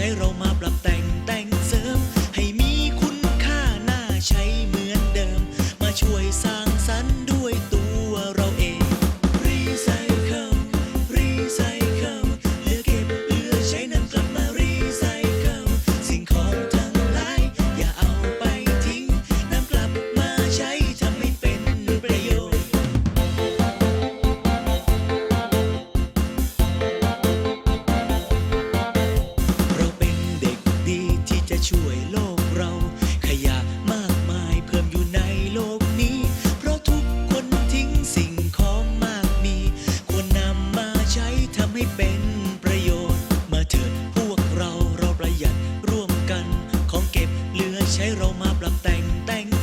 ใช้เรามาปรับแต่ง เรามาปรับแต่งแต่ง